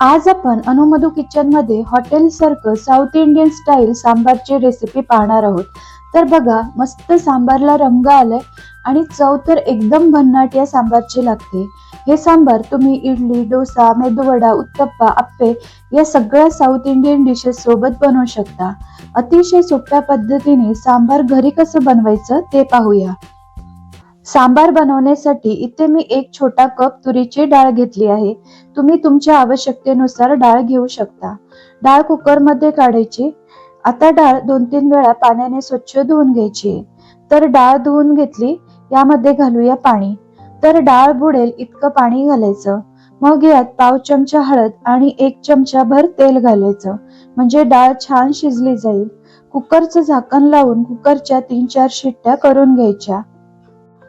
आज आपण अनुमधू किचनमध्ये हॉटेल सारखं साऊथ इंडियन स्टाईल सांबारची रेसिपी पाहणार आहोत. तर बघा मस्त सांबारला रंग आलाय आणि चव तर एकदम भन्नाट या सांबारची लागते. हे सांबार तुम्ही इडली डोसा मेदूवडा उत्तप्पा आप्पे या सगळ्या साऊथ इंडियन डिशेस सोबत बनवू शकता. अतिशय सोप्या पद्धतीने सांबार घरी कसं बनवायचं ते पाहूया. सांबार बनवण्यासाठी इथे मी एक छोटा कप तुरीची डाळ घेतली आहे. तुम्ही तुमच्या आवश्यकतेनुसार डाळ घेऊ शकता. डाळ कुकरमध्ये काढायची. आता डाळ दोन तीन वेळा पाण्याने स्वच्छ धुवून घ्यायची. तर डाळ धुवून घेतली यामध्ये घालूया पाणी. तर डाळ बुडेल इतकं पाणी घालायचं. मग यात पाव चमचा हळद आणि एक चमचा भर तेल घालायचं. म्हणजे डाळ छान शिजली जाईल. कुकरचं झाकण लावून कुकरच्या तीन चार शिट्ट्या करून घ्यायच्या.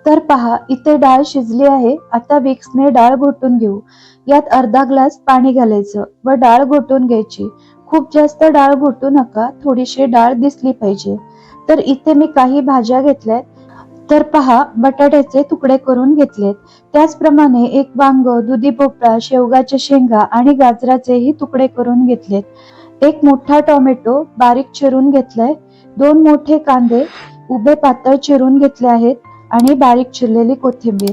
तर पहा इथे डाळ शिजली आहे. आता विक्सने डाळ घोटून घेऊ. यात अर्धा ग्लास पाणी घालायचं व डाळ घोटून घ्यायची. खूप जास्त डाळ घोटू नका थोडीशी डाळ दिसली पाहिजे. तर इथे मी काही भाज्या घेतल्यात. तर पहा बटाट्याचे तुकडे करून घेतलेत. त्याचप्रमाणे एक वांग दुधी भोपळा शेवगाच्या शेंगा आणि गाजराचेही तुकडे करून घेतलेत. एक मोठा टोमॅटो बारीक चिरून घेतलाय. दोन मोठे कांदे उभे पातळ चिरून घेतले आहेत. आणि बारीक चिरलेली कोथिंबीर.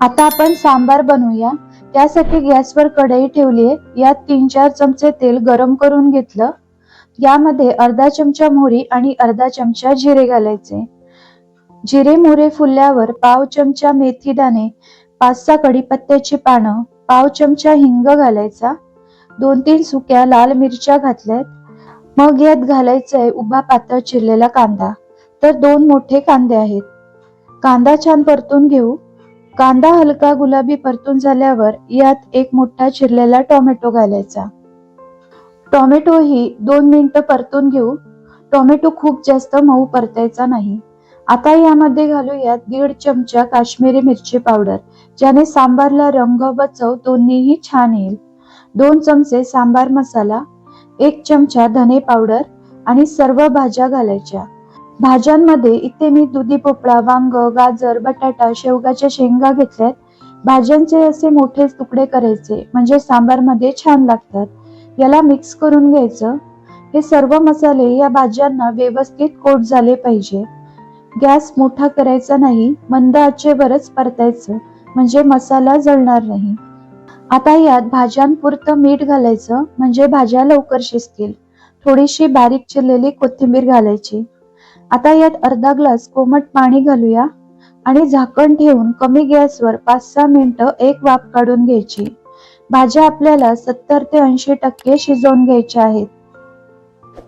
आता आपण सांबार बनवूया. त्यासाठी गॅसवर कढई ठेवली आहे. यात तीन चार चमचे तेल गरम करून घेतलं. यामध्ये अर्धा चमचा मोहरी आणि अर्धा चमचा जिरे घालायचे. जिरे मोहरे फुलल्यावर पाव चमचा मेथी दाणे पाच सहा कढीपत्त्याची पानं पाव चमचा हिंग घालायचा दोन तीन सुक्या लाल मिरच्या घातल्यात. मग यात घालायचंय उभा पातळ चिरलेला कांदा. तर दोन मोठे कांदे आहेत. कांदा छान परतून घेऊ. कांदा हलका गुलाबी परतून झाल्यावर यात एक मोठा चिरलेला टोमॅटो घालायचा. टोमॅटो ही दोन मिनिटं परतून घेऊ. टोमॅटो खूप जास्त मऊ परतायचा नाही. आता यामध्ये घालूयात दीड चमचा काश्मीरी मिरची पावडर ज्याने सांबारला रंग व चव दोन्हीही छान येईल. दोन चमचे सांबार मसाला एक चमचा धने पावडर आणि सर्व भाज्या घालायच्या. भाज्यांमध्ये इथे मी दुधी भोपळा वांग गाजर बटाटा शेवगाच्या शेंगा घेतल्यात. भाज्यांचे असे मोठे तुकडे करायचे म्हणजे सांबारमध्ये छान लागतात. याला मिक्स करून घ्यायचं. हे सर्व मसाले या भाज्यांना व्यवस्थित कोट झाले पाहिजे. गॅस मोठा करायचा नाही मंद आचेवरच परतायचं म्हणजे मसाला जळणार नाही. आता यात भाज्यांपुरतं मीठ घालायचं म्हणजे भाज्या लवकर शिजतील. थोडीशी बारीक चिरलेली कोथिंबीर घालायची. आता यात अर्धा ग्लास कोमट पाणी घालूया आणि झाकण ठेवून कमी गॅसवर पाच सहा मिनिटं एक वाफ काढून घ्यायची. भाज्या आपल्याला सत्तर ते ऐंशी टक्के शिजवून घ्यायच्या आहेत.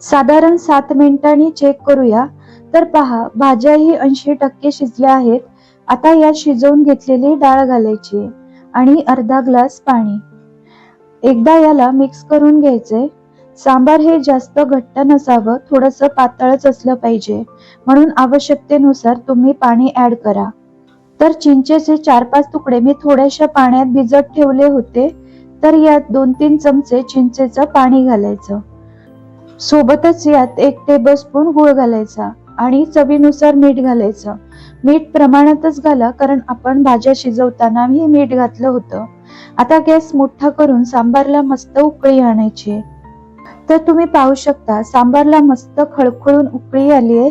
साधारण सात मिनिटांनी चेक करूया. तर पहा भाज्याही ऐंशी टक्के शिजल्या आहेत. आता यात शिजवून घेतलेली डाळ घालायची आणि अर्धा ग्लास पाणी. एकदा याला मिक्स करून घ्यायचे. सांबार हे जास्त घट्ट नसावं थोडस पातळच असलं पाहिजे. म्हणून आवश्यकतेनुसार तुम्ही पाणी ऍड करा. तर चिंचेचे चार पाच तुकडे मी थोड्याशा पाण्यात भिजत ठेवले होते तर यात दोन तीन चमचे चिंचेचं पाणी घालायचं. सोबतच यात एक टेबलस्पून गूळ घालायचा आणि चवीनुसार मीठ घालायचं. मीठ प्रमाणातच घाला कारण आपण भाज्या शिजवताना हे मीठ घातलं होतं. आता गॅस मोठा करून सांबारला मस्त उकळी आणायची. तर तुम्ही पाहू शकता सांबारला मस्त खळखळून उकळी आली आहे.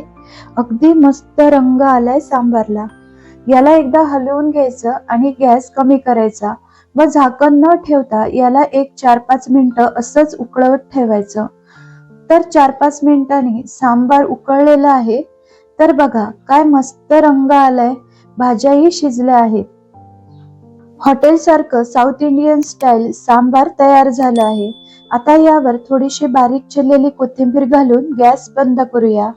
अगदी मस्त रंग आलाय सांबारला. याला एकदा हलवून घ्यायचं आणि गॅस कमी करायचा व झाकण न ठेवता याला एक चार पाच मिनिटं असंच उकळवत ठेवायचं. तर चार पाच मिनिटांनी सांबार उकळलेला आहे. तर बघा काय मस्त रंग आलाय. भाज्याही शिजल्या आहेत. हॉटेल सारखं साऊथ इंडियन स्टाईल सांबार तयार झालं आहे. आता यावर थोडीशी बारीक चिरलेली कोथिंबीर घालून गॅस बंद करूया.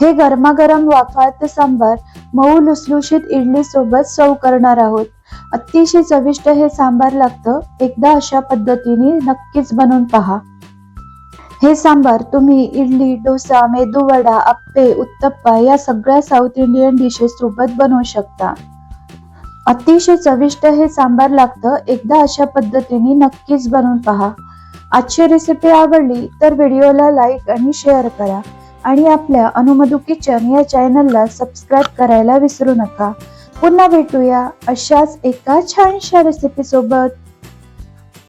हे गरमागरम वाफाळत सांबार मऊ लुसलुशीत इडली सोबत सर्व करणार आहोत. अतिशय चविष्ट हे सांबार लागतं. एकदा अशा पद्धतीने नक्कीच बनवून पहा. हे सांबार तुम्ही इडली डोसा मेदूवडा आप्पे उत्तप्पा या सगळ्या साऊथ इंडियन डिशेस सोबत बनवू शकता. अतिशय चविष्ट हे सांबार लागतं एकदा अशा पद्धतीने नक्कीच बनवून पहा. आजची रेसिपी आवडली तर व्हिडिओला लाईक आणि शेअर करा. आणि आपल्या अनुमधू किचन या चॅनलला सबस्क्राईब करायला विसरू नका. पुन्हा भेटूया अशाच एका छानशा रेसिपी सोबत.